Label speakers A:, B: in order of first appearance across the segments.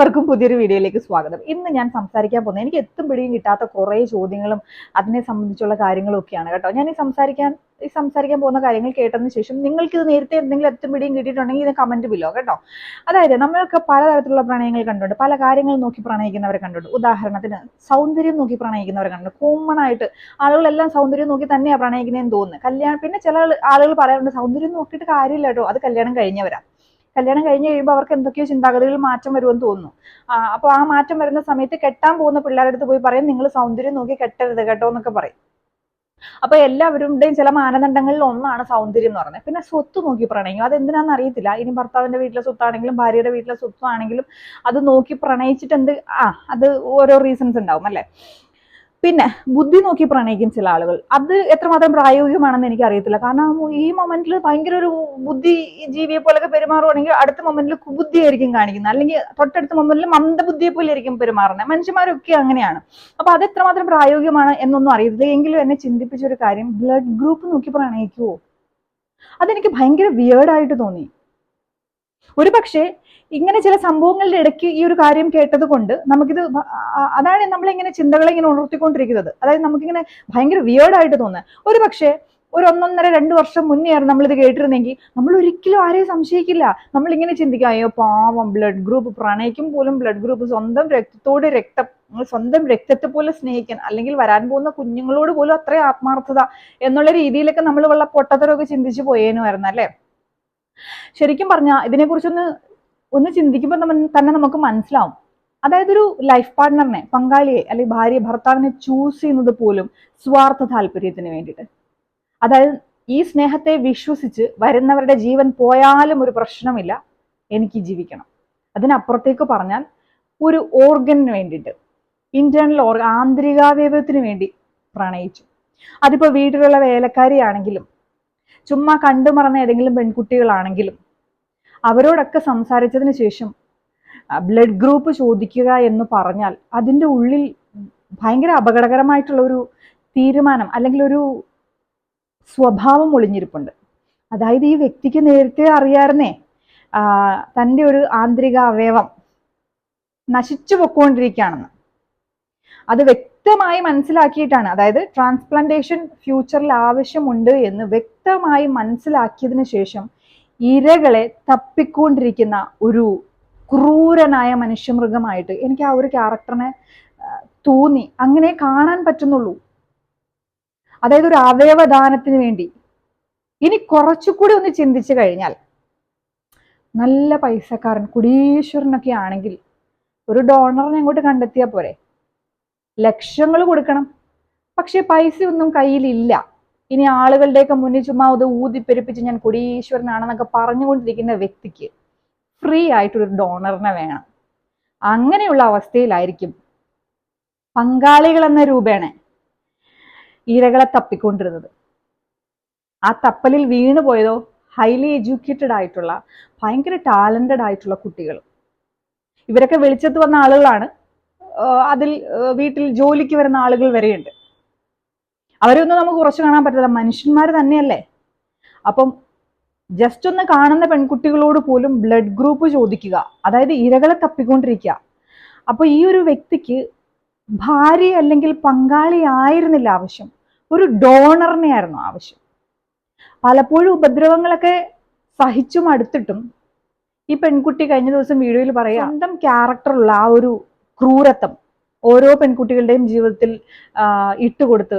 A: എല്ലാവർക്കും പുതിയൊരു വീഡിയോയിലേക്ക് സ്വാഗതം. ഇന്ന് ഞാൻ സംസാരിക്കാൻ പോകുന്നത് എനിക്ക് എത്തും പിടിയും കിട്ടാത്ത കുറേ ചോദ്യങ്ങളും അതിനെ സംബന്ധിച്ചുള്ള കാര്യങ്ങളും ഒക്കെയാണ് കേട്ടോ. ഞാൻ ഈ സംസാരിക്കാൻ ഈ സംസാരിക്കാൻ പോകുന്ന കാര്യങ്ങൾ കേട്ടതിന് ശേഷം നിങ്ങൾക്ക് ഇത് നേരത്തെ എന്തെങ്കിലും എത്തും പിടിയും കിട്ടിയിട്ടുണ്ടെങ്കിൽ ഇത് കമന്റ് ബില്ലോ കേട്ടോ. അതായത് നമ്മൾക്ക് പലതരത്തിലുള്ള പ്രണയങ്ങൾ കണ്ടുണ്ട്. പല കാര്യങ്ങൾ നോക്കി പ്രണയിക്കുന്നവരെ കണ്ടുണ്ട്. ഉദാഹരണത്തിന് സൗന്ദര്യം നോക്കി പ്രണയിക്കുന്നവരെ കണ്ടുണ്ട്. കോമൺ ആയിട്ട് ആളുകളെല്ലാം സൗന്ദര്യം നോക്കി തന്നെയാണ് പ്രണയിക്കുന്നതെന്ന് തോന്നുന്നു. കല്യാണം പിന്നെ ചില ആളുകൾ പറയാറുണ്ട് സൗന്ദര്യം നോക്കിയിട്ട് കാര്യമില്ല കേട്ടോ. അത് കല്യാണം കഴിഞ്ഞവരാ. കല്യാണം കഴിഞ്ഞ് കഴിയുമ്പോൾ അവർക്ക് എന്തൊക്കെയോ ചിന്താഗതികളിൽ മാറ്റം വരുമെന്ന് തോന്നുന്നു. അപ്പോൾ അപ്പൊ ആ മാറ്റം വരുന്ന സമയത്ത് കെട്ടാൻ പോകുന്ന പിള്ളേരുടെ അടുത്ത് പോയി പറയും നിങ്ങൾ സൗന്ദര്യം നോക്കി കെട്ടരുത് കേട്ടോ എന്നൊക്കെ പറയും. അപ്പൊ എല്ലാവരുടെയും ചില മാനദണ്ഡങ്ങളിൽ ഒന്നാണ് സൗന്ദര്യം എന്ന് പറയുന്നത്. പിന്നെ സ്വത്ത് നോക്കി പ്രണയിക്കും. അത് എന്തിനാന്ന് അറിയത്തില്ല. ഇനി ഭർത്താവിന്റെ വീട്ടിലെ സ്വത്താണെങ്കിലും ഭാര്യയുടെ വീട്ടിലെ സ്വത്താണെങ്കിലും അത് നോക്കി പ്രണയിച്ചിട്ട് എന്ത് ആ അത് ഓരോ റീസൺസ് ഉണ്ടാവും അല്ലെ? പിന്നെ ബുദ്ധി നോക്കി പ്രണയിക്കും ചില ആളുകൾ. അത് എത്രമാത്രം പ്രായോഗികമാണെന്ന് എനിക്ക് അറിയത്തില്ല കാരണം ഈ മൊമെന്റിൽ ഭയങ്കര ഒരു ബുദ്ധി ജീവിയെ പോലൊക്കെ പെരുമാറുവാണെങ്കിൽ അടുത്ത മൊമെന്റിൽ കുബുദ്ധി ആയിരിക്കും കാണിക്കുന്നത്. അല്ലെങ്കിൽ തൊട്ടടുത്ത മൊമെന്റിൽ മന്ദബുദ്ധിയെ പോലെ ആയിരിക്കും പെരുമാറുന്നത്. മനുഷ്യന്മാരൊക്കെ അങ്ങനെയാണ്. അപ്പൊ അത് എത്രമാത്രം പ്രായോഗികമാണ് എന്നൊന്നും അറിയത്തില്ല. എങ്കിലും എന്നെ ചിന്തിപ്പിച്ച ഒരു കാര്യം ബ്ലഡ് ഗ്രൂപ്പ് നോക്കി പ്രണയിക്കുവോ? അതെനിക്ക് ഭയങ്കര വിയേർഡായിട്ട് തോന്നി. ഒരു പക്ഷേ ഇങ്ങനെ ചില സംഭവങ്ങളുടെ ഇടയ്ക്ക് ഈ ഒരു കാര്യം കേട്ടത് കൊണ്ട് നമുക്കിത് അതാണ് നമ്മളിങ്ങനെ ചിന്തകളെ ഇങ്ങനെ ഉണർത്തിക്കൊണ്ടിരിക്കുന്നത്. അതായത് നമുക്കിങ്ങനെ ഭയങ്കര വിയേർഡായിട്ട് തോന്നുക ഒരു പക്ഷേ ഒരു ഒന്നൊന്നര രണ്ട് വർഷം മുന്നേ ആയിരുന്നു നമ്മളിത് കേട്ടിരുന്നെങ്കിൽ നമ്മൾ ഒരിക്കലും ആരെയും സംശയിക്കില്ല. നമ്മൾ ഇങ്ങനെ ചിന്തിക്കുക അയ്യോ പാവം ബ്ലഡ് ഗ്രൂപ്പ് പ്രണയിക്കും പോലും ബ്ലഡ് ഗ്രൂപ്പ് സ്വന്തം രക്തത്തോട് രക്തം സ്വന്തം രക്തത്തെ പോലെ സ്നേഹിക്കാൻ അല്ലെങ്കിൽ വരാൻ പോകുന്ന കുഞ്ഞുങ്ങളോട് പോലും അത്രയും ആത്മാർത്ഥത എന്നുള്ള രീതിയിലൊക്കെ നമ്മൾ വെള്ള പൊട്ടത്തരമൊക്കെ ചിന്തിച്ചു പോയേനുമായിരുന്നു അല്ലേ? ശരിക്കും പറഞ്ഞാൽ ഇതിനെക്കുറിച്ചൊന്ന് ഒന്ന് ചിന്തിക്കുമ്പോൾ നമ്മൾ തന്നെ നമുക്ക് മനസ്സിലാവും. അതായത് ഒരു ലൈഫ് പാർട്ട്ണറിനെ പങ്കാളിയെ അല്ലെങ്കിൽ ഭാര്യ ഭർത്താവിനെ ചൂസ് ചെയ്യുന്നത് പോലും സ്വാർത്ഥ താല്പര്യത്തിന് വേണ്ടിയിട്ട്. അതായത് ഈ സ്നേഹത്തെ വിശ്വസിച്ച് വരുന്നവരുടെ ജീവൻ പോയാലും ഒരു പ്രശ്നമില്ല. എനിക്ക് ജീവിക്കണം. അതിനപ്പുറത്തേക്ക് പറഞ്ഞാൽ ഒരു ഓർഗന് വേണ്ടിയിട്ട് ഇന്റേണൽ ഓർഗൻ ആന്തരികാവയവത്തിന് വേണ്ടി പ്രണയിച്ചു. അതിപ്പോൾ വീട്ടിലുള്ള വേലക്കാരിയാണെങ്കിലും ചുമ്മാ കണ്ടു മറന്ന ഏതെങ്കിലും പെൺകുട്ടികളാണെങ്കിലും അവരോടൊക്കെ സംസാരിച്ചതിന് ശേഷം ബ്ലഡ് ഗ്രൂപ്പ് ചോദിക്കുക എന്ന് പറഞ്ഞാൽ അതിന്റെ ഉള്ളിൽ ഭയങ്കര അപകടകരമായിട്ടുള്ള ഒരു തീരുമാനം അല്ലെങ്കിൽ ഒരു സ്വഭാവം ഒളിഞ്ഞിരിപ്പുണ്ട്. അതായത് ഈ വ്യക്തിക്ക് നേരത്തെ അറിയാറുന്നേ തന്റെ ഒരു ആന്തരിക അവയവം നശിച്ചു പൊക്കോണ്ടിരിക്കുകയാണെന്ന്. അത് വ്യക്തമായി മനസ്സിലാക്കിയിട്ടാണ് അതായത് ട്രാൻസ്പ്ലാന്റേഷൻ ഫ്യൂച്ചറിൽ ആവശ്യമുണ്ട് എന്ന് വ്യക്തമായി മനസ്സിലാക്കിയതിനു ശേഷം ഇരകളെ തപ്പിക്കൊണ്ടിരിക്കുന്ന ഒരു ക്രൂരനായ മനുഷ്യമൃഗമായിട്ട് എനിക്ക് ആ ഒരു ക്യാരക്ടറിനെ തോന്നി. അങ്ങനെ കാണാൻ പറ്റുന്നുള്ളൂ. അതായത് ഒരു അവയവദാനത്തിന് വേണ്ടി. ഇനി കുറച്ചുകൂടി ഒന്ന് ചിന്തിച്ചു കഴിഞ്ഞാൽ നല്ല പൈസക്കാരൻ കുടീശ്വരനൊക്കെ ആണെങ്കിൽ ഒരു ഡോണറിനെ അങ്ങോട്ട് കണ്ടെത്തിയാൽ പോരെ. ലക്ഷങ്ങൾ കൊടുക്കണം. പക്ഷെ പൈസയൊന്നും കയ്യിലില്ല. ഇനി ആളുകളുടെയൊക്കെ മുന്നിൽ ചുമ്മാ അത് ഊതിപ്പെരുപ്പിച്ച് ഞാൻ കൊടീശ്വരനാണെന്നൊക്കെ പറഞ്ഞുകൊണ്ടിരിക്കുന്ന വ്യക്തിക്ക് ഫ്രീ ആയിട്ടൊരു ഡോണറിനെ വേണം. അങ്ങനെയുള്ള അവസ്ഥയിലായിരിക്കും പങ്കാളികൾ എന്ന രൂപേണ ഇരകളെ തപ്പിക്കൊണ്ടിരുന്നത്. ആ തപ്പലിൽ വീണു പോയതോ ഹൈലി എഡ്യൂക്കേറ്റഡ് ആയിട്ടുള്ള ഭയങ്കര ടാലന്റഡ് ആയിട്ടുള്ള കുട്ടികൾ. ഇവരൊക്കെ വെളിച്ചത്ത് വന്ന ആളുകളാണ്. അതിൽ വീട്ടിൽ ജോലിക്ക് വരുന്ന ആളുകൾ വരെയുണ്ട്. അവരൊന്നും നമുക്ക് കുറച്ച് കാണാൻ പറ്റില്ല മനുഷ്യന്മാർ തന്നെയല്ലേ? അപ്പം ജസ്റ്റ് ഒന്ന് കാണുന്ന പെൺകുട്ടികളോട് പോലും ബ്ലഡ് ഗ്രൂപ്പ് ചോദിക്കുക. അതായത് ഇരകളെ തപ്പിക്കൊണ്ടിരിക്കുക. അപ്പൊ ഈ ഒരു വ്യക്തിക്ക് ഭാര്യ അല്ലെങ്കിൽ പങ്കാളി ആയിരുന്നില്ല ആവശ്യം. ഒരു ഡോണറിനെ ആയിരുന്നു ആവശ്യം. പലപ്പോഴും ഉപദ്രവങ്ങളൊക്കെ സഹിച്ചും അടുത്തിട്ടും ഈ പെൺകുട്ടി കഴിഞ്ഞ ദിവസം വീഡിയോയിൽ പറയാം സ്വന്തം ക്യാരക്ടറുള്ള ആ ഒരു ക്രൂരത്വം. ഓരോ പെൺകുട്ടികളുടെയും ജീവിതത്തിൽ ഇട്ടുകൊടുത്ത്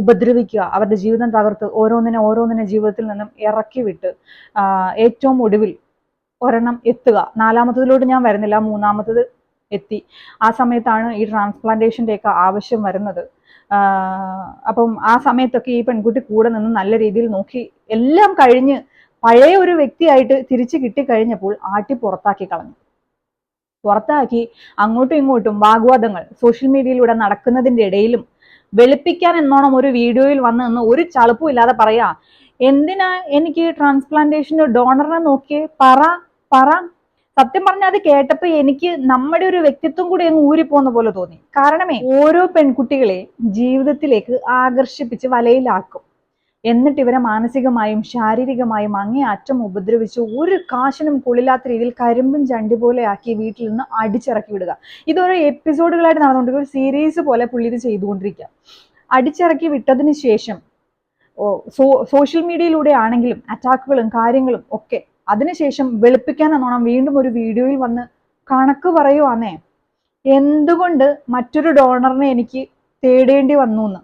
A: ഉപദ്രവിക്കുക അവരുടെ ജീവിതം തകർത്ത് ഓരോന്നിനെ ഓരോന്നിനെ ജീവിതത്തിൽ നിന്നും ഇറക്കി വിട്ട് ഏറ്റവും ഒടുവിൽ ഒരെണ്ണം എത്തുക. നാലാമത്തതിലോട്ട് ഞാൻ വരുന്നില്ല മൂന്നാമത്തത് എത്തി. ആ സമയത്താണ് ഈ ട്രാൻസ്പ്ലാന്റേഷന്റെ ഒക്കെ ആവശ്യം വരുന്നത്. അപ്പം ആ സമയത്തൊക്കെ ഈ പെൺകുട്ടി കൂടെ നിന്ന് നല്ല രീതിയിൽ നോക്കി എല്ലാം കഴിഞ്ഞ് പഴയ ഒരു വ്യക്തിയായിട്ട് തിരിച്ചു കിട്ടിക്കഴിഞ്ഞപ്പോൾ ആട്ടി പുറത്താക്കി കളഞ്ഞു. പുറത്താക്കി അങ്ങോട്ടും ഇങ്ങോട്ടും വാഗ്വാദങ്ങൾ സോഷ്യൽ മീഡിയയിലൂടെ നടക്കുന്നതിന്റെ ഇടയിലും വെളുപ്പിക്കാൻ എന്നോണം ഒരു വീഡിയോയിൽ വന്ന് നിന്ന് ഒരു ചളുപ്പും ഇല്ലാതെ പറയാ എന്തിനാ എനിക്ക് ട്രാൻസ്പ്ലാന്റേഷൻ ഡോണറിനെ നോക്കിയേ? പറ പറ. സത്യം പറഞ്ഞാൽ അത് കേട്ടപ്പോൾ എനിക്ക് നമ്മുടെ ഒരു വ്യക്തിത്വം കൂടി അങ്ങ് ഊരിപ്പോകുന്ന പോലെ തോന്നി. കാരണമേ ഓരോ പെൺകുട്ടികളെ ജീവിതത്തിലേക്ക് ആകർഷിപ്പിച്ച് വലയിലാക്കും. എന്നിട്ട് ഇവരെ മാനസികമായും ശാരീരികമായും അങ്ങേയറ്റം ഉപദ്രവിച്ച് ഒരു കാശിനും കൊള്ളില്ലാത്ത രീതിയിൽ കരിമ്പും ചണ്ടി പോലെ ആക്കി വീട്ടിൽ നിന്ന് അടിച്ചിറക്കി വിടുക. ഇതൊരു എപ്പിസോഡുകളായിട്ട് നടന്നുകൊണ്ടിരിക്കുക ഒരു സീരീസ് പോലെ പുള്ളി ഇത് ചെയ്തുകൊണ്ടിരിക്കുക. അടിച്ചിറക്കി വിട്ടതിന് ശേഷം സോഷ്യൽ മീഡിയയിലൂടെ ആണെങ്കിലും അറ്റാക്കുകളും കാര്യങ്ങളും ഒക്കെ അതിനുശേഷം വെളുപ്പിക്കാൻ എന്നോണം വീണ്ടും ഒരു വീഡിയോയിൽ വന്ന് കണക്ക് പറയുവാന്നേ എന്തുകൊണ്ട് മറ്റൊരു ഡോണറിനെ എനിക്ക് തേടേണ്ടി വന്നു എന്ന്?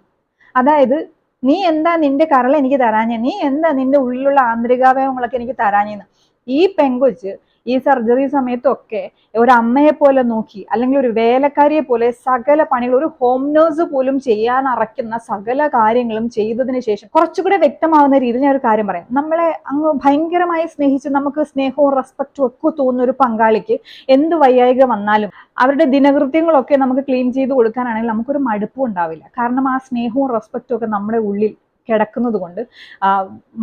A: അതായത് നീ എന്താ നിന്റെ കരൾ എനിക്ക് തരാഞ്ഞ? നീ എന്താ നിന്റെ ഉള്ളിലുള്ള ആന്തരികാവയവങ്ങളൊക്കെ എനിക്ക് തരാഞ്ഞെന്ന്? ഈ പെങ്കൊച്ച് ഈ സർജറി സമയത്തൊക്കെ ഒരു അമ്മയെ പോലെ നോക്കി അല്ലെങ്കിൽ ഒരു വേലക്കാരിയെ പോലെ സകല പണികൾ ഒരു ഹോം നേഴ്സ് പോലും ചെയ്യാൻ അറയ്ക്കുന്ന സകല കാര്യങ്ങളും ചെയ്തതിന് ശേഷം കുറച്ചുകൂടെ വ്യക്തമാവുന്ന രീതിയിൽ ഞാൻ ഒരു കാര്യം പറയാം. നമ്മളെ അങ്ങ് ഭയങ്കരമായി സ്നേഹിച്ച് നമുക്ക് സ്നേഹവും റെസ്പെക്റ്റും ഒക്കെ തോന്നുന്ന ഒരു പങ്കാളിക്ക് എന്ത് വയ്യായിക വന്നാലും അവരുടെ ദിനകൃത്യങ്ങളൊക്കെ നമുക്ക് ക്ലീൻ ചെയ്ത് കൊടുക്കാനാണെങ്കിൽ നമുക്കൊരു മടുപ്പും ഉണ്ടാവില്ല. കാരണം ആ സ്നേഹവും റെസ്പെക്റ്റും ഒക്കെ നമ്മുടെ ഉള്ളിൽ കിടക്കുന്നത് കൊണ്ട്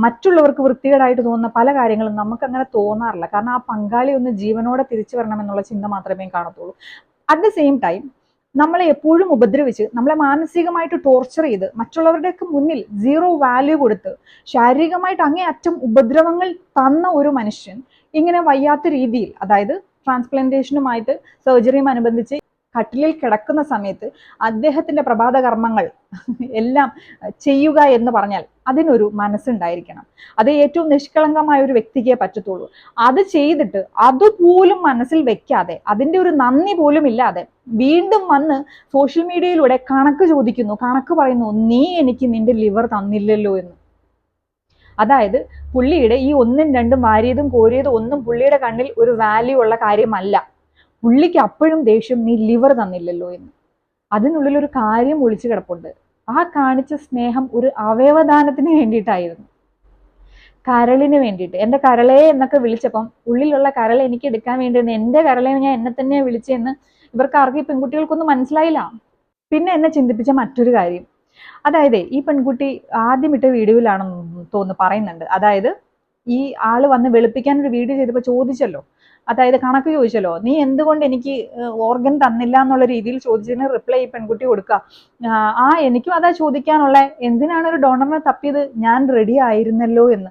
A: മറ്റുള്ളവർക്ക് വൃത്തികേടായിട്ട് തോന്നുന്ന പല കാര്യങ്ങളും നമുക്ക് അങ്ങനെ തോന്നാറില്ല. കാരണം ആ പങ്കാളി ഒന്ന് ജീവനോടെ തിരിച്ചു വരണം എന്നുള്ള ചിന്ത മാത്രമേ കാണത്തുള്ളൂ. അറ്റ് ദ സെയിം ടൈം നമ്മളെ എപ്പോഴും ഉപദ്രവിച്ച് നമ്മളെ മാനസികമായിട്ട് ടോർച്ചർ ചെയ്ത് മറ്റുള്ളവരുടെയൊക്കെ മുന്നിൽ സീറോ വാല്യൂ കൊടുത്ത് ശാരീരികമായിട്ട് അങ്ങേ അറ്റം ഉപദ്രവങ്ങൾ തന്ന ഒരു മനുഷ്യൻ ഇങ്ങനെ വയ്യാത്ത രീതിയിൽ അതായത് ട്രാൻസ്പ്ലാന്റേഷനുമായിട്ട് സർജറിയും അനുബന്ധിച്ച് കട്ടിലിൽ കിടക്കുന്ന സമയത്ത് അദ്ദേഹത്തിന്റെ പ്രഭാത കർമ്മങ്ങൾ എല്ലാം ചെയ്യുക എന്ന് പറഞ്ഞാൽ അതിനൊരു മനസ്സുണ്ടായിരിക്കണം. അത് ഏറ്റവും നിഷ്കളങ്കമായ ഒരു വ്യക്തിക്കേ പറ്റത്തുള്ളൂ. അത് ചെയ്തിട്ട് അതുപോലും മനസ്സിൽ വെക്കാതെ അതിന്റെ ഒരു നന്ദി പോലും ഇല്ലാതെ വീണ്ടും വന്ന് സോഷ്യൽ മീഡിയയിലൂടെ കണക്ക് ചോദിക്കുന്നു. കണക്ക് പറയുന്നു നീ എനിക്ക് നിന്റെ ലിവർ തന്നില്ലല്ലോ എന്ന്. അതായത് പുള്ളിയുടെ ഈ ഒന്നും രണ്ടും വാരിയതും കോരിയതും ഒന്നും പുള്ളിയുടെ കണ്ണിൽ ഒരു വാല്യൂ ഉള്ള കാര്യമല്ല. പുള്ളിക്ക് അപ്പോഴും ദേഷ്യം നീ ലിവർ തന്നില്ലല്ലോ എന്ന്. അതിനുള്ളിൽ ഒരു കാര്യം ഒളിച്ചു കിടപ്പുണ്ട്. ആ കാണിച്ച സ്നേഹം ഒരു അവയവദാനത്തിന് വേണ്ടിയിട്ടായിരുന്നു. കരളിന് വേണ്ടിയിട്ട്. എന്റെ കരളെ എന്നൊക്കെ വിളിച്ചപ്പം ഉള്ളിലുള്ള കരൾ എനിക്ക് എടുക്കാൻ വേണ്ടിയിരുന്നു എന്റെ കരളെ ഞാൻ എന്നെ തന്നെ വിളിച്ചെന്ന് ഇവർക്ക് ആർക്കും ഈ പെൺകുട്ടികൾക്കൊന്നും മനസ്സിലായില്ല. പിന്നെ എന്നെ ചിന്തിപ്പിച്ച മറ്റൊരു കാര്യം. അതായത് ഈ പെൺകുട്ടി ആദ്യം ഇട്ട വീഡിയോയിലാണെന്ന് തോന്നുന്നു പറയുന്നുണ്ട്. അതായത് ഈ ആൾ വന്ന് വെളുപ്പിക്കാൻ ഒരു വീഡിയോ ചെയ്തപ്പോൾ ചോദിച്ചല്ലോ. അതായത് കണക്ക് ചോദിച്ചല്ലോ. നീ എന്തുകൊണ്ട് എനിക്ക് ഓർഗൻ തന്നില്ല എന്നുള്ള രീതിയിൽ ചോദിച്ചതിന് റിപ്ലൈ ഈ പെൺകുട്ടി കൊടുക്കുക ആ, എനിക്കും അതാ ചോദിക്കാനുള്ള. എന്തിനാണ് ഒരു ഡോണറിനെ തപ്പിയത്? ഞാൻ റെഡി ആയിരുന്നല്ലോ എന്ന്.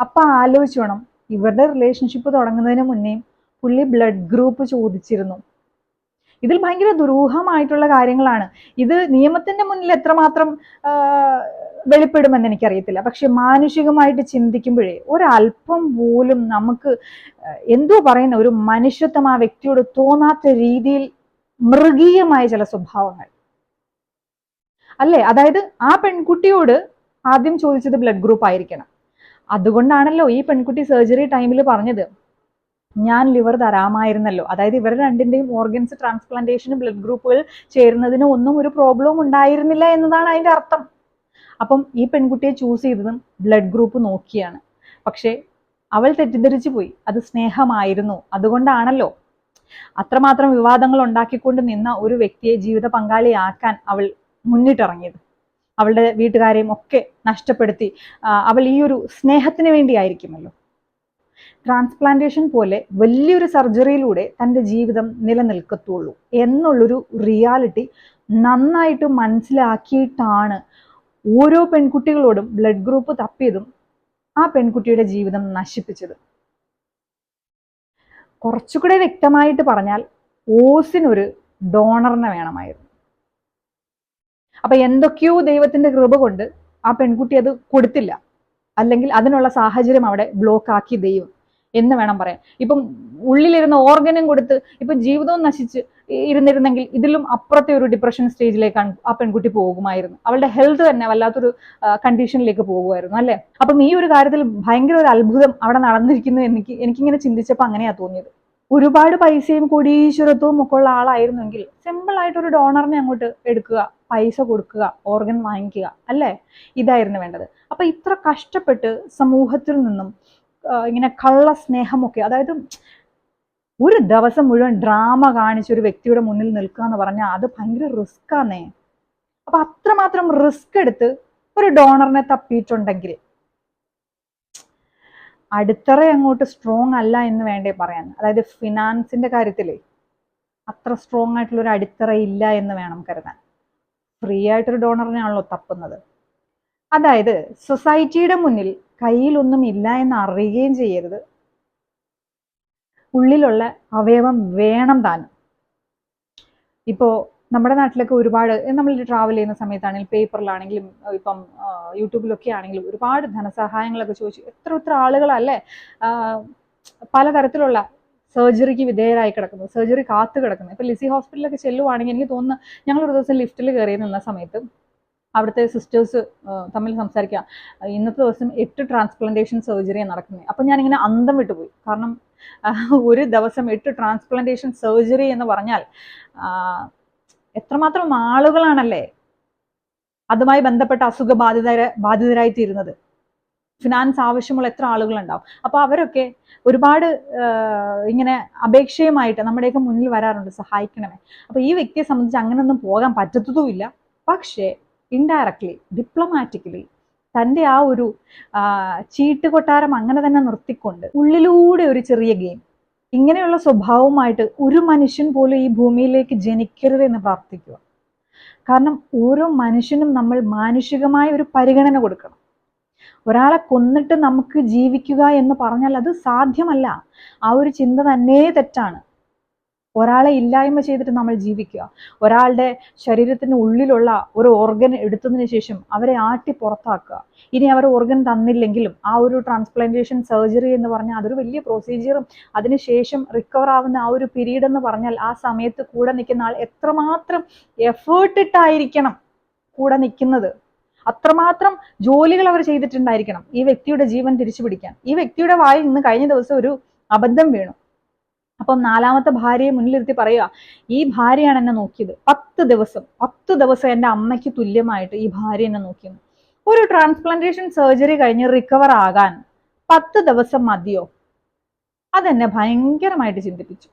A: അപ്പൊ ആലോചിച്ച് വേണം. ഇവരുടെ റിലേഷൻഷിപ്പ് തുടങ്ങുന്നതിന് മുന്നേ പുള്ളി ബ്ലഡ് ഗ്രൂപ്പ് ചോദിച്ചിരുന്നു. ഇതിൽ ഭയങ്കര ദുരൂഹമായിട്ടുള്ള കാര്യങ്ങളാണ്. ഇത് നിയമത്തിന്റെ മുന്നിൽ എത്രമാത്രം വെളിപ്പെടുമെന്ന് എനിക്കറിയത്തില്ല. പക്ഷെ മാനുഷികമായിട്ട് ചിന്തിക്കുമ്പോഴേ ഒരല്പം പോലും നമുക്ക് എന്തോ പറയുന്ന ഒരു മനുഷ്യത്വം ആ വ്യക്തിയോട് തോന്നാത്ത രീതിയിൽ മൃഗീയമായ ചില സ്വഭാവങ്ങൾ. അല്ലേ? അതായത് ആ പെൺകുട്ടിയോട് ആദ്യം ചോദിച്ചത് ബ്ലഡ് ഗ്രൂപ്പ് ആയിരിക്കണം അതുകൊണ്ടാണല്ലോ ഈ പെൺകുട്ടി സർജറി ടൈമിൽ പറഞ്ഞത്. ഞാൻ ലിവർ തരാമായിരുന്നല്ലോ. അതായത് ഇവർ രണ്ടിന്റെയും ഓർഗൻസ് ട്രാൻസ്പ്ലാന്റേഷനും ബ്ലഡ് ഗ്രൂപ്പുകൾ ചേരുന്നതിന് ഒന്നും ഒരു പ്രോബ്ലവും ഉണ്ടായിരുന്നില്ല എന്നതാണ് അതിന്റെ അർത്ഥം. അപ്പം ഈ പെൺകുട്ടിയെ ചൂസ് ചെയ്തതും ബ്ലഡ് ഗ്രൂപ്പ് നോക്കിയാണ്. പക്ഷേ അവൾ തെറ്റിദ്ധരിച്ചു പോയി. അത് സ്നേഹമായിരുന്നു. അതുകൊണ്ടാണല്ലോ. അത്രമാത്രം വിവാദങ്ങൾ ഉണ്ടാക്കിക്കൊണ്ട് നിന്ന ഒരു വ്യക്തിയെ ജീവിത പങ്കാളിയാക്കാൻ അവൾ മുന്നിട്ടിറങ്ങിയത്. അവളുടെ വീട്ടുകാരെയും ഒക്കെ നഷ്ടപ്പെടുത്തി. അവൾ ഈ ഒരു സ്നേഹത്തിന് വേണ്ടിയായിരിക്കുമല്ലോ. ട്രാൻസ്പ്ലാന്റേഷൻ പോലെ വലിയൊരു സർജറിയിലൂടെ തന്റെ ജീവിതം നിലനിൽക്കത്തുള്ളൂ എന്നുള്ളൊരു റിയാലിറ്റി നന്നായിട്ട് മനസ്സിലാക്കിയിട്ടാണ് ഓരോ പെൺകുട്ടികളോടും ബ്ലഡ് ഗ്രൂപ്പ് തപ്പിയതും ആ പെൺകുട്ടിയുടെ ജീവിതം നശിപ്പിച്ചത്. കുറച്ചുകൂടെ വ്യക്തമായിട്ട് പറഞ്ഞാൽ ഓസിനൊരു ഡോണറിനെ വേണമായിരുന്നു. അപ്പൊ എന്തൊക്കെയോ ദൈവത്തിന്റെ കൃപ കൊണ്ട് ആ പെൺകുട്ടി അത് കൊടുത്തില്ല. അല്ലെങ്കിൽ അതിനുള്ള സാഹചര്യം അവിടെ ബ്ലോക്ക് ആക്കി ദൈവം. എന്ന് വേണം പറയാൻ. ഇപ്പം ഉള്ളിലിരുന്ന ഓർഗനും കൊടുത്ത് ഇപ്പം ജീവിതവും നശിച്ച് ഇരുന്നിരുന്നെങ്കിൽ ഇതിലും അപ്പുറത്തെ ഒരു ഡിപ്രഷൻ സ്റ്റേജിലേക്കാണ് ആ പെൺകുട്ടി പോകുമായിരുന്നു. അവളുടെ ഹെൽത്ത് തന്നെ വല്ലാത്തൊരു കണ്ടീഷനിലേക്ക് പോകുമായിരുന്നു അല്ലേ? അപ്പം ഈ ഒരു കാര്യത്തിൽ ഭയങ്കര ഒരു അത്ഭുതം അവിടെ നടന്നിരിക്കുന്നു എനിക്ക് എനിക്കിങ്ങനെ ചിന്തിച്ചപ്പോൾ അങ്ങനെയാണ് തോന്നിയത്. ഒരുപാട് പൈസയും കൊടീശ്വരത്വവും ഒക്കെ ഉള്ള ആളായിരുന്നെങ്കിൽ സിമ്പിൾ ആയിട്ട് ഒരു ഡോണറിനെ അങ്ങോട്ട് എടുക്കുക പൈസ കൊടുക്കുക ഓർഗൻ വാങ്ങിക്കുക അല്ലേ? ഇതായിരുന്നു വേണ്ടത്. അപ്പൊ ഇത്ര കഷ്ടപ്പെട്ട് സമൂഹത്തിൽ നിന്നും ഇങ്ങനെ കള്ള സ്നേഹമൊക്കെ അതായത് ഒരു ദിവസം മുഴുവൻ ഡ്രാമ കാണിച്ച് ഒരു വ്യക്തിയുടെ മുന്നിൽ നിൽക്കുക എന്ന് പറഞ്ഞാൽ അത് ഭയങ്കര റിസ്ക് ആന്നേ. അപ്പൊ അത്രമാത്രം റിസ്ക് എടുത്ത് ഒരു ഡോണറിനെ തപ്പിയിട്ടുണ്ടെങ്കിൽ അടിത്തറ അങ്ങോട്ട് സ്ട്രോങ് അല്ല എന്ന് വേണ്ടേ പറയാൻ. അതായത് ഫിനാൻസിന്റെ കാര്യത്തിലേ അത്ര സ്ട്രോങ് ആയിട്ടുള്ള ഒരു അടിത്തറ ഇല്ല എന്ന് വേണം കരുതാൻ. ഫ്രീ ആയിട്ടൊരു ഡോണറിനെയാണല്ലോ തപ്പുന്നത്. അതായത് സൊസൈറ്റിയുടെ മുന്നിൽ കയ്യിലൊന്നും ഇല്ല എന്ന് അറിയുകയും ചെയ്യരുത്. ഉള്ളിലുള്ള അവയവം വേണം താനും. ഇപ്പോൾ നമ്മുടെ നാട്ടിലൊക്കെ ഒരുപാട് നമ്മൾ ട്രാവൽ ചെയ്യുന്ന സമയത്താണെങ്കിലും പേപ്പറിലാണെങ്കിലും ഇപ്പം യൂട്യൂബിലൊക്കെ ആണെങ്കിലും ഒരുപാട് ധനസഹായങ്ങളൊക്കെ ചോദിച്ചു എത്ര എത്ര ആളുകളല്ലേ പലതരത്തിലുള്ള സർജറിക്ക് വിധേയരായി കിടക്കുന്നു സർജറി കാത്തു കിടക്കുന്നു. ഇപ്പം ലിസി ഹോസ്പിറ്റലിലൊക്കെ ചെല്ലുവാണെങ്കിൽ എനിക്ക് തോന്നുന്നു ഞങ്ങൾ ഒരു ദിവസം ലിഫ്റ്റിൽ കയറി നിന്ന സമയത്ത് അവിടുത്തെ സിസ്റ്റേഴ്സ് തമ്മിൽ സംസാരിക്കുക ഇന്നത്തെ ദിവസം എട്ട് ട്രാൻസ്പ്ലാന്റേഷൻ സർജറിയാണ് നടക്കുന്നത്. അപ്പം ഞാനിങ്ങനെ അന്തം വിട്ടുപോയി. കാരണം ഒരു ദിവസം എട്ട് ട്രാൻസ്പ്ലാന്റേഷൻ സർജറി എന്ന് പറഞ്ഞാൽ എത്രമാത്രം ആളുകളാണല്ലേ അതുമായി ബന്ധപ്പെട്ട അസുഖ ബാധിതരായിത്തീരുന്നത്? ബാധിതരായി തീരുന്നത് ഫിനാൻസ് ആവശ്യമുള്ള എത്ര ആളുകളുണ്ടാവും? അപ്പോൾ അവരൊക്കെ ഒരുപാട് ഇങ്ങനെ അപേക്ഷയുമായിട്ട് നമ്മുടെയൊക്കെ മുന്നിൽ വരാറുണ്ട്. സഹായിക്കണമേ. അപ്പോൾ ഈ വ്യക്തിയെ സംബന്ധിച്ച് അങ്ങനെയൊന്നും പോകാൻ പറ്റത്തതുമില്ല. പക്ഷേ ഇൻഡയറക്ട്ലി ഡിപ്ലോമാറ്റിക്കലി തന്റെ ആ ഒരു ചീട്ട് കൊട്ടാരം അങ്ങനെ തന്നെ നിർത്തിക്കൊണ്ട് ഉള്ളിലൂടെ ഒരു ചെറിയ ഗെയിം ഇങ്ങനെയുള്ള സ്വഭാവമായിട്ട് ഒരു മനുഷ്യൻ പോലും ഈ ഭൂമിയിലേക്ക് ജനിക്കരുത് എന്ന് പ്രാർത്ഥിക്കുക. കാരണം ഓരോ മനുഷ്യനും നമ്മൾ മാനുഷികമായ ഒരു പരിഗണന കൊടുക്കണം. ഒരാളെ കൊന്നിട്ട് നമുക്ക് ജീവിക്കുക എന്ന് പറഞ്ഞാൽ അത് സാധ്യമല്ല. ആ ഒരു ചിന്ത തന്നെ തെറ്റാണ്. ഒരാളെ ഇല്ലായ്മ ചെയ്തിട്ട് നമ്മൾ ജീവിക്കുക. ഒരാളുടെ ശരീരത്തിന് ഉള്ളിലുള്ള ഒരു ഓർഗൻ എടുത്തതിന് ശേഷം അവരെ ആട്ടി പുറത്താക്കുക. ഇനി അവർ ഓർഗൻ തന്നില്ലെങ്കിലും ആ ഒരു ട്രാൻസ്പ്ലാന്റേഷൻ സർജറി എന്ന് പറഞ്ഞാൽ അതൊരു വലിയ പ്രൊസീജിയറും അതിനുശേഷം റിക്കവർ ആവുന്ന ആ ഒരു പീരീഡ് എന്ന് പറഞ്ഞാൽ ആ സമയത്ത് കൂടെ നിൽക്കുന്ന ആൾ എത്രമാത്രം എഫേർട്ട് ഇട്ടായിരിക്കണം കൂടെ നിൽക്കുന്നത്. അത്രമാത്രം ജോലികൾ അവർ ചെയ്തിട്ടുണ്ടായിരിക്കണം ഈ വ്യക്തിയുടെ ജീവൻ തിരിച്ചു പിടിക്കാൻ ഈ വ്യക്തിയുടെ വായിൽ നിന്ന് കഴിഞ്ഞ ദിവസം ഒരു അബദ്ധം വീണു. അപ്പം നാലാമത്തെ ഭാര്യയെ മുന്നിലിരുത്തി പറയുക ഈ ഭാര്യയാണ് എന്നെ നോക്കിയത്. പത്ത് ദിവസം പത്ത് ദിവസം എന്റെ അമ്മയ്ക്ക് തുല്യമായിട്ട് ഈ ഭാര്യ എന്നെ നോക്കിയെന്ന്. ഒരു ട്രാൻസ്പ്ലാന്റേഷൻ സർജറി കഴിഞ്ഞ് റിക്കവർ ആകാൻ പത്ത് ദിവസം മതിയോ? അതെന്നെ ഭയങ്കരമായിട്ട് ചിന്തിപ്പിച്ചു.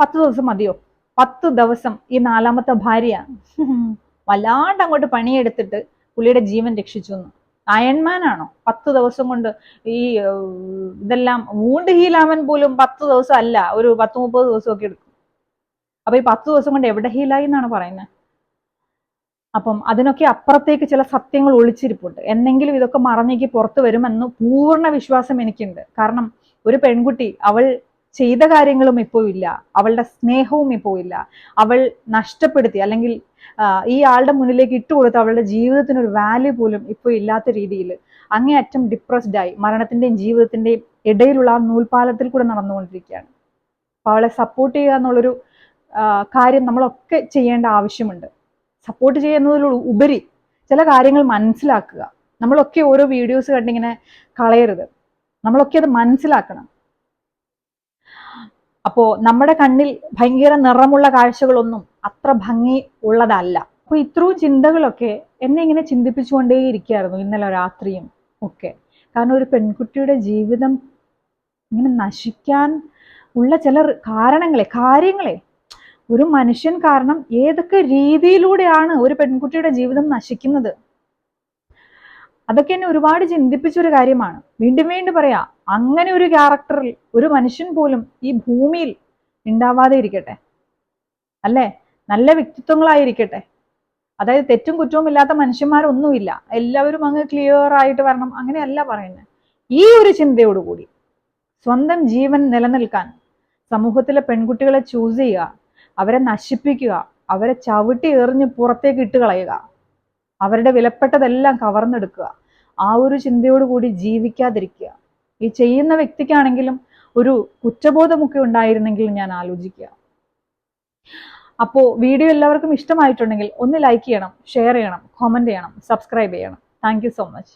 A: പത്ത് ദിവസം മതിയോ? പത്ത് ദിവസം ഈ നാലാമത്തെ ഭാര്യ വല്ലാണ്ട് അങ്ങോട്ട് പണിയെടുത്തിട്ട് പുള്ളിയുടെ ജീവൻ രക്ഷിച്ചു എന്ന്. അയൺമാൻ ആണോ? പത്ത് ദിവസം കൊണ്ട് ഈ ഇതെല്ലാം വൂണ്ട് ഹീലാവൻ പോലും പത്ത് ദിവസം അല്ല ഒരു പത്ത് മുപ്പത് ദിവസമൊക്കെ എടുക്കും. അപ്പൊ ഈ പത്ത് ദിവസം കൊണ്ട് എവിടെ ഹീലായി എന്നാണ് പറയുന്നത്? അപ്പം അതിനൊക്കെ അപ്പുറത്തേക്ക് ചില സത്യങ്ങൾ ഒളിച്ചിരിപ്പുണ്ട്. എന്നെങ്കിലും ഇതൊക്കെ മറഞ്ഞേക്ക് പുറത്തു വരുമെന്ന് പൂർണ വിശ്വാസം എനിക്കുണ്ട്. കാരണം ഒരു പെൺകുട്ടി അവൾ ചെയ്ത കാര്യങ്ങളും ഇപ്പോൾ ഇല്ല. അവളുടെ സ്നേഹവും ഇപ്പോൾ ഇല്ല. അവൾ നഷ്ടപ്പെടുത്തി അല്ലെങ്കിൽ ഈ ആളുടെ മുന്നിലേക്ക് ഇട്ടുകൊടുത്ത അവളുടെ ജീവിതത്തിന് ഒരു വാല്യൂ പോലും ഇപ്പോൾ ഇല്ലാത്ത രീതിയിൽ അങ്ങേയറ്റം ഡിപ്രസ്ഡ് ആയി. മരണത്തിന്റെയും ജീവിതത്തിന്റെയും ഇടയിലുള്ള ആ നൂൽപാലത്തിൽ കൂടെ നടന്നുകൊണ്ടിരിക്കുകയാണ്. അപ്പോൾ അവളെ സപ്പോർട്ട് ചെയ്യുക എന്നുള്ളൊരു കാര്യം നമ്മളൊക്കെ ചെയ്യേണ്ട ആവശ്യമുണ്ട്. സപ്പോർട്ട് ചെയ്യുന്നതിൽ ഉപരി ചില കാര്യങ്ങൾ മനസ്സിലാക്കുക. നമ്മളൊക്കെ ഓരോ വീഡിയോസ് കണ്ടിങ്ങനെ കളയരുത്. നമ്മളൊക്കെ അത് മനസ്സിലാക്കണം. അപ്പോ നമ്മുടെ കണ്ണിൽ ഭയങ്കര നിറമുള്ള കാഴ്ചകളൊന്നും അത്ര ഭംഗി ഉള്ളതല്ല. അപ്പൊ ഇത്രയും ചിന്തകളൊക്കെ എന്നെ ഇങ്ങനെ ചിന്തിപ്പിച്ചുകൊണ്ടേ ചിന്തിപ്പിച്ചുകൊണ്ടേയിരിക്കുകയായിരുന്നു ഇന്നലെ രാത്രിയും ഒക്കെ. കാരണം ഒരു പെൺകുട്ടിയുടെ ജീവിതം ഇങ്ങനെ നശിക്കാൻ ഉള്ള ചില കാരണങ്ങളെ കാര്യങ്ങളെ. ഒരു മനുഷ്യൻ കാരണം ഏതൊക്കെ രീതിയിലൂടെയാണ് ഒരു പെൺകുട്ടിയുടെ ജീവിതം നശിക്കുന്നത്? അതൊക്കെ എന്നെ ഒരുപാട് ചിന്തിപ്പിച്ച ഒരു കാര്യമാണ്. വീണ്ടും വീണ്ടും പറയാ. അങ്ങനെ ഒരു ക്യാരക്ടറിൽ ഒരു മനുഷ്യൻ പോലും ഈ ഭൂമിയിൽ ഉണ്ടാവാതെ ഇരിക്കട്ടെ? അല്ലേ? നല്ല വ്യക്തിത്വങ്ങളായിരിക്കട്ടെ? അതായത് തെറ്റും കുറ്റവും ഇല്ലാത്ത മനുഷ്യന്മാരൊന്നുമില്ല. എല്ലാവരും അങ്ങ് ക്ലിയർ ആയിട്ട് വരണം. അങ്ങനെയല്ല പറയുന്നത്. ഈ ഒരു ചിന്തയോടുകൂടി സ്വന്തം ജീവൻ നിലനിൽക്കാൻ സമൂഹത്തിലെ പെൺകുട്ടികളെ ചൂസ് ചെയ്യുക അവരെ നശിപ്പിക്കുക അവരെ ചവിട്ടി എറിഞ്ഞ് പുറത്തേക്ക് ഇട്ട് കളയുക അവരുടെ വിലപ്പെട്ടതെല്ലാം കവർന്നെടുക്കുക ആ ഒരു ചിന്തയോടുകൂടി ജീവിക്കാതിരിക്കുക. ഈ ചെയ്യുന്ന വ്യക്തിക്കാണെങ്കിലും ഒരു കുറ്റബോധമൊക്കെ ഉണ്ടായിരുന്നെങ്കിൽ ഞാൻ ആലോചിക്കുക. അപ്പോൾ വീഡിയോ എല്ലാവർക്കും ഇഷ്ടമായിട്ടുണ്ടെങ്കിൽ ഒന്ന് ലൈക്ക് ചെയ്യണം ഷെയർ ചെയ്യണം കോമന്റ് ചെയ്യണം സബ്സ്ക്രൈബ് ചെയ്യണം. Thank so much